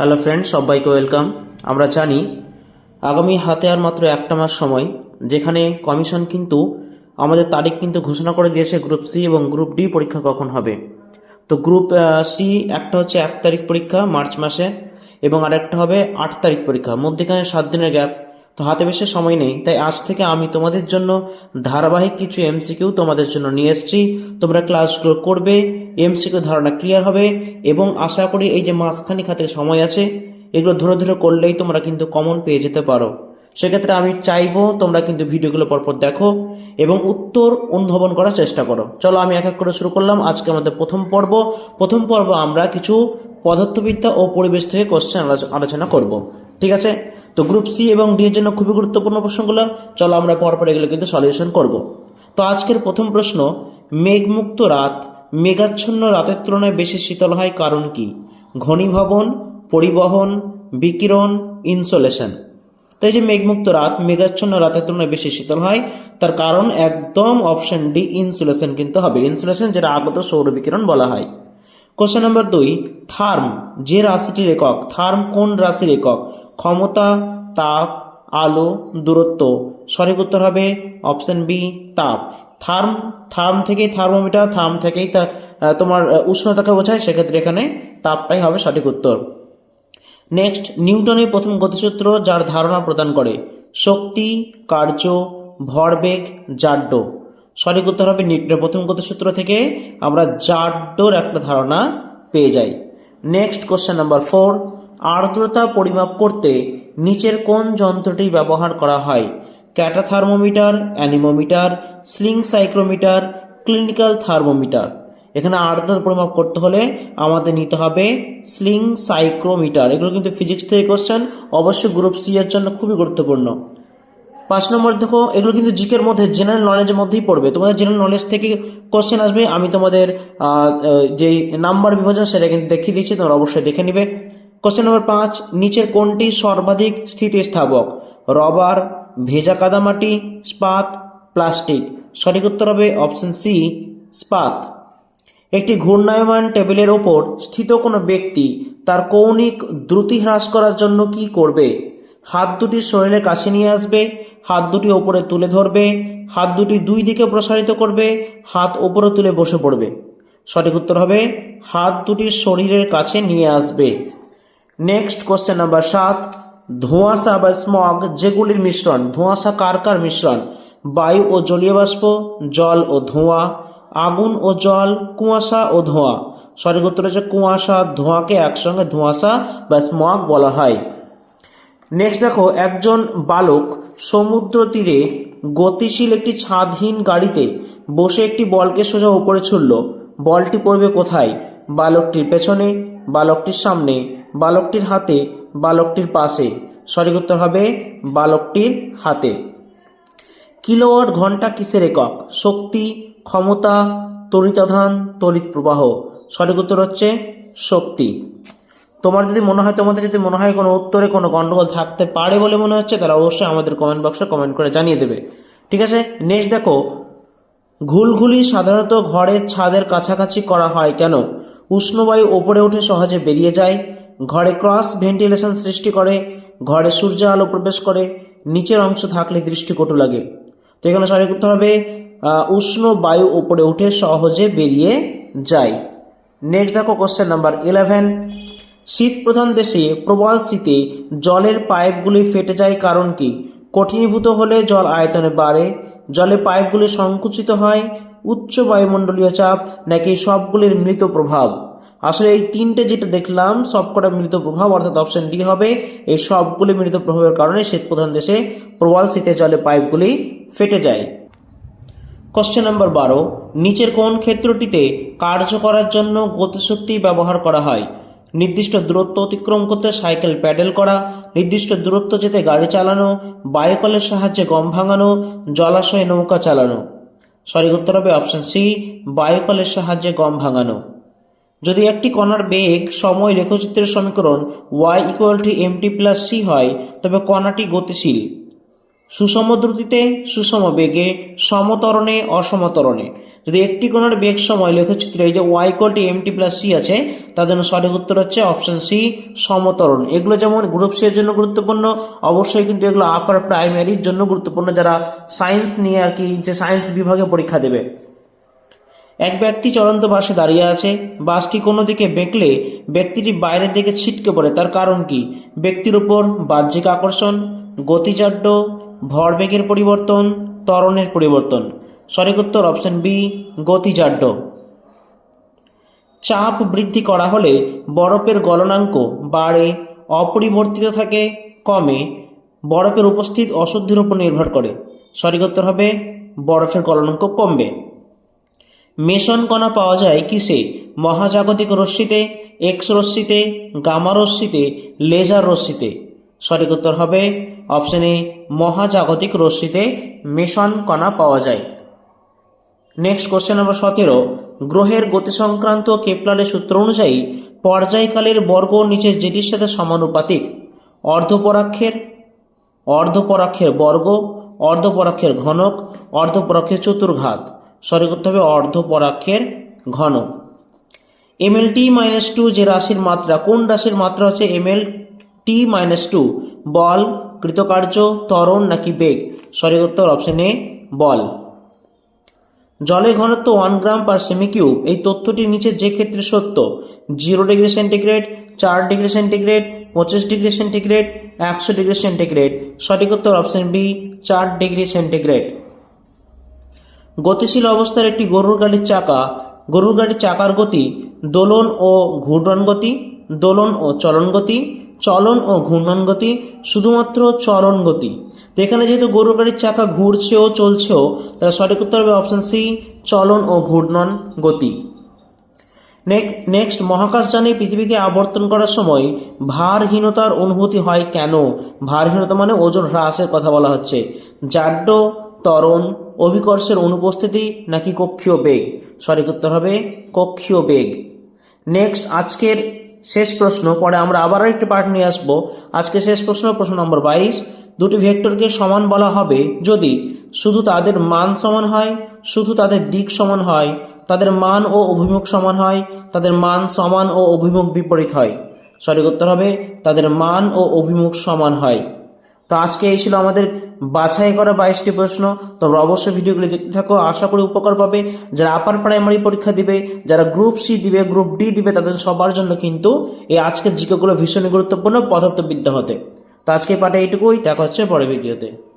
Hello friend সবাইকে welcome আমরা জানি আগামী হাতে আর মাত্র একটা মাস সময়, যেখানে কমিশন কিন্তু আমাদের তারিখ কিন্তু ঘোষণা করে দিয়েছে গ্রুপ সি এবং গ্রুপ ডি পরীক্ষা কখন হবে। তো গ্রুপ সি একটা হচ্ছে এক তারিখ পরীক্ষা, মার্চ মাসে, এবং আরেকটা হবে আট তারিখ পরীক্ষা। মধ্যেখানে সাত দিনের গ্যাপ তো হাতে বেশি সময় নেই। তাই আজ থেকে আমি তোমাদের জন্য ধারাবাহিক কিছু এমসিকিউ তোমাদের জন্য নিয়ে এসেছি। তোমরা ক্লাসগুলো করবে এমসিকিউ ধারণা ক্লিয়ার হবে এবং আশা করি এই যে মাঝখানি খাতে সময় আছে, এগুলো ধরে ধরে করলেই তোমরা কিন্তু কমন পেয়ে যেতে পারো। সেক্ষেত্রে আমি চাইব তোমরা কিন্তু ভিডিওগুলো পরপর দেখো এবং উত্তর অনুধাবন করার চেষ্টা করো। চলো আমি এক এক করে শুরু করলাম। আজকে আমাদের প্রথম পর্ব। প্রথম পর্ব আমরা কিছু পদার্থবিদ্যা ও পরিবেশ থেকে কোশ্চেন আলোচনা করব। ঠিক আছে? তো গ্রুপ সি এবং ডি এর জন্য খুবই গুরুত্বপূর্ণ প্রশ্নগুলো। চলো আমরা পরপর এগুলো কিন্তু সলিউশন করব। তো আজকের প্রথম প্রশ্ন, মেঘমুক্ত রাত, মেঘাচ্ছন্ন রাতের তুলনায় বেশি শীতল হয় কারণ কি? ঘনীভবন, পরিবহন, বিকিরণ ইনসোলেশন তো এই যে মেঘমুক্ত রাত, মেঘাচ্ছন্ন রাতের তুলনায় বেশি শীতল হয়, তার কারণ একদম অপশন ডি ইনসুলেশন কিন্তু হবে। ইনসুলেশন যেটা আগত সৌর বিকিরণ বলা হয়। কোশ্চেন নম্বর দুই থার্ম যে রাশিটির একক থার্ম কোন রাশির একক ক্ষমতা, তাপ, আলো, দূরত্ব। সঠিক উত্তর হবে অপশন বি তাপ। থার্ম থার্ম থেকেই থার্মোমিটার থার্ম থেকেই তা তোমার উষ্ণতাকে বোঝায়, সেক্ষেত্রে এখানে তাপটাই হবে সঠিক উত্তর। নেক্সট নিউটনের প্রথম গতিসূত্র যার ধারণা প্রদান করে। শক্তি, কার্য, ভরবেগ, জাড্য। সঠিক উত্তর হবে নিউটনের প্রথম গতিসূত্র থেকে আমরা জাড্যর একটা ধারণা পেয়ে যাই। নেক্সট কোশ্চেন নাম্বার ফোর আর্দ্রতা পরিমাপ করতে নিচের কোন যন্ত্রটি ব্যবহার করা হয়? Kata thermometer anemometer sling psychrometer clinical thermometer এখানে আর্দ্রতা পরিমাপ করতে হলে আমাদের নিতে হবে স্লিং সাইক্রোমিটার এগুলো কিন্তু ফিজিক্স থেকে কোশ্চেন অবশ্যই গ্রুপ সি এর জন্য খুবই গুরুত্বপূর্ণ। পাঁচ নম্বর দেখো, এগুলো কিন্তু জিকের মধ্যে জেনারেল নলেজের মধ্যেই পড়বে। তোমাদের জেনারেল নলেজ থেকে কোশ্চেন আসবে, আমি তোমাদের যেই নাম্বার বিভাজন সেটা কিন্তু দেখিয়ে দিচ্ছি, তোমরা অবশ্যই দেখে নিবে। কোশ্চেন নম্বর পাঁচ, নিচের কোনটি সর্বাধিক স্থিতিস্থাপক? রবার ভেজা কাদামাটি, স্পাত প্লাস্টিক সঠিক উত্তর হবে অপশন সি স্পাত। একটি ঘূর্ণায়মান টেবিলের ওপর স্থিত কোনো ব্যক্তি তার কৌণিক দ্রুতি হ্রাস করার জন্য কি করবে? হাত দুটি শরীরের কাছে নিয়ে আসবে, হাত দুটি ওপরে তুলে ধরবে, হাত দুটি দুই দিকে প্রসারিত করবে, হাত ওপরে তুলে বসে পড়বে। সঠিক উত্তর হবে, হাত দুটি শরীরের কাছে নিয়ে আসবে। নেক্সট কোশ্চেন নাম্বার সাত, ধোঁয়াশা বা স্মগ যেগুলির মিশ্রণ, ধোঁয়াশা কার কার মিশ্রণ? বায়ু ও জলীয় বাষ্প, জল ও ধোঁয়া, আগুন ও জল, কুয়াশা ও ধোঁয়া। সঠিক উত্তর হচ্ছে কুয়াশা, ধোঁয়াকে একসঙ্গে ধোঁয়াশা বা স্মগ বলা হয়। নেক্সট দেখো, একজন বালক সমুদ্র তীরে গতিশীল একটি ছাদহীন গাড়িতে বসে একটি বলকে সোজা উপরে ছুড়ল। বলটি পড়বে কোথায়? বালকটির পেছনে, বালকটির সামনে, বালকটির হাতে, বালকটির পাশে। সঠিক উত্তর হবে বালকটির হাতে। কিলোওয়াট ঘণ্টা কিসের একক? শক্তি, ক্ষমতা তড়িতাধান তড়িৎ প্রবাহ। সঠিক উত্তর হচ্ছে শক্তি। তোমার যদি মনে হয়, তোমাদের যদি মনে হয় কোনো উত্তরে কোনো গন্ডগোল থাকতে পারে বলে মনে হচ্ছে তারা অবশ্যই আমাদের কমেন্ট বক্সে কমেন্ট করে জানিয়ে দেবে। ঠিক আছে? নেক্সট দেখো, ঘুলঘুলি সাধারণত ঘরের ছাদের কাছাকাছি করা হয় কেন? উষ্ণবায়ু ওপরে উঠে সহজে বেরিয়ে যায়, ঘরে ক্রস ভেন্টিলেশন সৃষ্টি করে, ঘরে সূর্য আলো প্রবেশ করে, নিচের অংশ থাকলে দৃষ্টিকটু লাগে। তো এখানে সঠিক উত্তর হবে উষ্ণ বায়ু ওপরে উঠে সহজে বেরিয়ে যায়। নেক্সট দেখো কোশ্চেন নাম্বার ইলেভেন শীত প্রধান দেশে প্রবল শীতে জলের পাইপগুলি ফেটে যায় কারণ কি? কঠিনীভূত হলে জল আয়তনে বাড়ে, জলে পাইপগুলি সংকুচিত হয়, উচ্চ বায়ুমণ্ডলীয় চাপ নাকি সবগুলির মৃত প্রভাব। আসলে এই তিনটে যেটা দেখলাম, সবকটা মৃত প্রভাব, অর্থাৎ অপশন ডি হবে, এই সবগুলি মৃত প্রভাবের কারণে শীত প্রধান দেশে প্রবল শীতে জলে পাইপগুলি ফেটে যায়। কোশ্চেন নম্বর বারো, নিচের কোন ক্ষেত্রটিতে কার্য করার জন্য গতিশক্তি ব্যবহার করা হয়? নির্দিষ্ট দূরত্ব অতিক্রম করতে সাইকেল প্যাডেল করা, নির্দিষ্ট দূরত্ব যেতে গাড়ি চালানো, বায়ুকলের সাহায্যে গম ভাঙানো, জলাশয়ে নৌকা চালানো। সঠিক উত্তর হবে অপশন সি, বায়ুকলের সাহায্যে গম ভাঙানো। যদি একটি কণার বেগ সময় লেখচিত্রের সমীকরণ Y equal to M T plus C হয়, তবে কণাটি গতিশীল। সুষম দ্রুতিতে সুষম বেগে সমতরণে, অসমতরণে। যদি একটি কোণের বেগ সময় লেখচিত্রে এই যে Y equal to M T plus C আছে, তার জন্য সঠিক উত্তর হচ্ছে অপশন সি সমতরণ। এগুলো যেমন গ্রুপ সি এর জন্য গুরুত্বপূর্ণ, অবশ্যই কিন্তু এগুলো আপার প্রাইমারির জন্য গুরুত্বপূর্ণ। যারা সায়েন্স নিয়ে আর কি যে সায়েন্স বিভাগে পরীক্ষা দেবে। এক ব্যক্তি চলন্ত বাসে দাঁড়িয়ে আছে। বাসটি কোনো দিকে বেঁকলে ব্যক্তিটি বাইরের দিকে ছিটকে পড়ে। তার কারণ কি? ব্যক্তির উপর বাহ্যিক আকর্ষণ গতিজাড্য ভরবেগের পরিবর্তন, ত্বরণের পরিবর্তন। সঠিক উত্তর অপশন বি গতিজাড্য চাপ বৃদ্ধি করা হলে বরফের গলনাঙ্ক বাড়ে, অপরিবর্তিত থাকে, কমে, বরফের উপস্থিত অশুদ্ধির উপর নির্ভর করে। সঠিক উত্তর হবে, বরফের গলনাঙ্ক কমবে। মেশন কণা পাওয়া যায় কিসে? মহাজাগতিক রশ্মিতে এক্স রশ্মিতে, গামা রশ্মিতে লেজার রশ্মিতে। সঠিক উত্তর হবে অপশন এ, মহাজাগতিক রশ্মিতে মেশন কণা পাওয়া যায়। নেক্সট কোশ্চেন নম্বর সতেরো, গ্রহের গতি সংক্রান্ত কেপলারের সূত্র অনুযায়ী পর্যায়কালের বর্গ নিচের যেটির সাথে সমানুপাতিক, অর্ধপরাক্ষের অর্ধপরাক্ষের বর্গ, অর্ধপরাক্ষের ঘনক, অর্ধপরাক্ষের চতুর্ঘাত। সঠিক উত্তর হবে অর্ধপরাক্ষের ঘন M L T minus two যে রাশির মাত্রা, কোন রাশির মাত্রা হচ্ছে M L T minus two বল কৃতকার্য ত্বরণ নাকি বেগ সঠিক উত্তর অপশন এ বল জলের ঘনত্ব one gram per cm cube এই তথ্যটি নিচে যে ক্ষেত্রে সত্য জিরো ডিগ্রি সেন্টিগ্রেড চার ডিগ্রি সেন্টিগ্রেড পঁচিশ ডিগ্রি সেন্টিগ্রেড একশো ডিগ্রি সেন্টিগ্রেড সঠিক উত্তর অপশন বি চার ডিগ্রি সেন্টিগ্রেড গতিশীল অবস্থার একটি গরুর গাড়ির চাকা। গরুর গাড়ির চাকার গতি দোলন ও ঘূর্ণন গতি, দোলন ও চলন গতি চলন ও ঘূর্ণন গতি, শুধুমাত্র চলন গতি। তো এখানে যেহেতু গরুর গাড়ির চাকা ঘুরছেও, চলছেও, তাহলে সঠিক উত্তর হবে অপশন সি চলন ও ঘূর্ণন গতি। নেক্সট মহাকাশযানে পৃথিবীকে আবর্তন করার সময় ভারহীনতার অনুভূতি হয় কেন? ভারহীনতা মানে ওজন হ্রাসের কথা বলা হচ্ছে। জাড্য, ত্বরণ, অভিকর্ষের অনুপস্থিতি নাকি কক্ষীয় বেগ? সঠিক উত্তর হবে কক্ষীয় বেগ। নেক্সট আজকের শেষ প্রশ্ন, পরে আমরা আবার একটি পার্ট নিয়ে আসব। আজকে শেষ প্রশ্ন প্রশ্ন নম্বর বাইশ। দুটি ভেক্টরকে সমান বলা হবে যদি শুধু তাদের মান সমান হয়, শুধু তাদের দিক সমান হয়, তাদের মান ও অভিমুখ সমান হয়, তাদের মান সমান ও অভিমুখ বিপরীত হয়। সঠিক উত্তর হবে তাদের মান ও অভিমুখ সমান হয়। তো আজকে এই ছিল আমাদের বাছাই করা বাইশটি প্রশ্ন। তোমরা অবশ্যই ভিডিওগুলি দেখতে থাকো। আশা করি উপকার পাবে। যারা আপার প্রাইমারি পরীক্ষা দিবে, যারা গ্রুপ সি দিবে গ্রুপ ডি দিবে, তাদের সবার জন্য কিন্তু এই আজকের জিজ্ঞাগুলো ভীষণ গুরুত্বপূর্ণ পদার্থবিদ্যা হতে। তো আজকে পাঠে এইটুকুই। দেখা হচ্ছে পরে ভিডিওতে।